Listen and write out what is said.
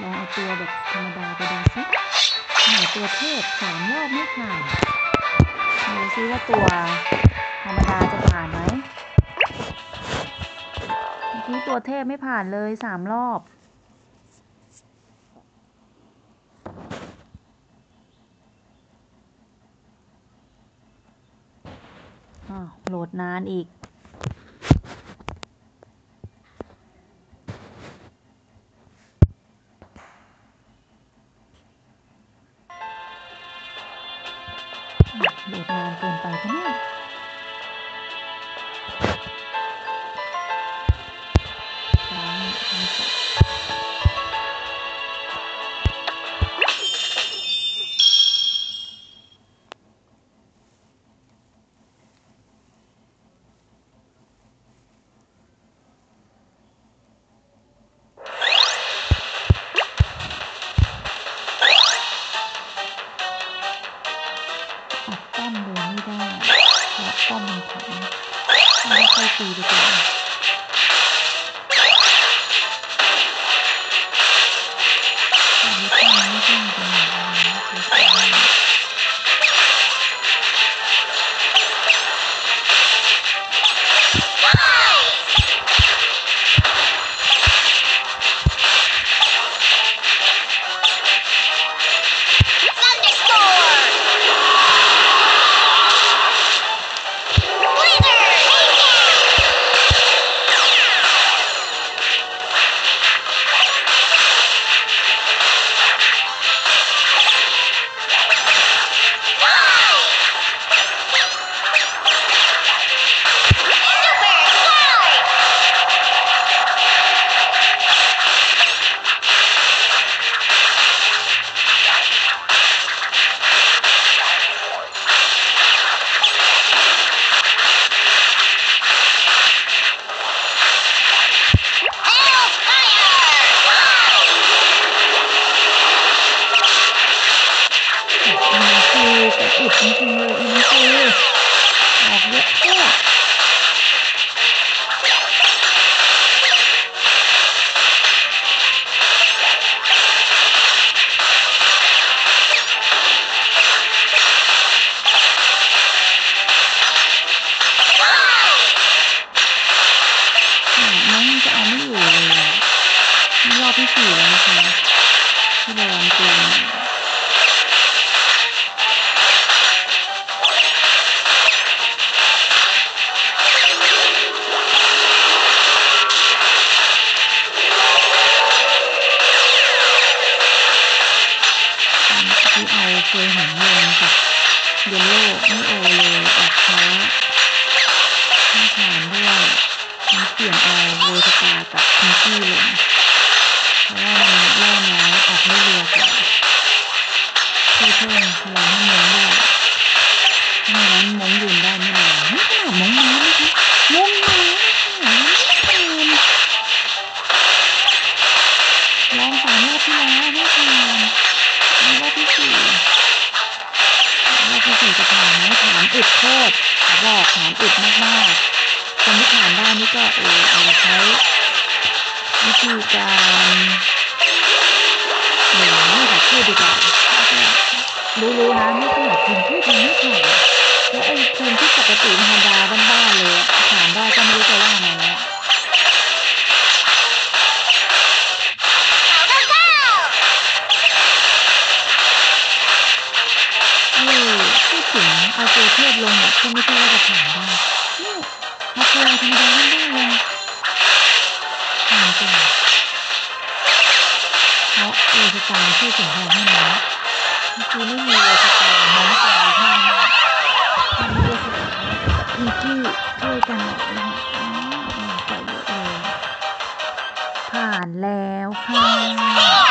ลองเอาตัวแบบธรรมดาไปดูสิหนตัวเทพสามรอบไม่ผ่านดูซิว่าตัวธรรมดาจะผ่านไหมเมื่อกี้ตัวเทพไม่ผ่านเลยสามรอบอ้าโหลดนานอีก โดดนานเกินไปปะเนี่ย ไม่ค่อย นี่รอบที่สี่แล้วน อึดโคตรบอกฐานอึดมากๆคนที่ผ่านได้นี่ก็เออเอาใช้วิธีการหนูไม่แบบพูดดีกว่ารู้ๆนะไม่ต้องอยากพิมพ์พูดมันไม่ผ่านแล้วไอ้ทีมที่ปกติธรรมดาบ้านๆเลยอะผ่านได้ก็ไม่รู้จะว่าไงาตัวเทียบลงอ่ยก็ไม่ใช่ว่าจะผ่านได้นี่พอตัวธรรมดาไม่ได้เลยผ่านไปเพราะโอสตาช่วยส่งพลังให้น้คือไม่มีโอสตาน้องตายห้ามมันจะสายมีที่ช่วยกันนะใส่หมดเลยผ่านแล้วค่ะ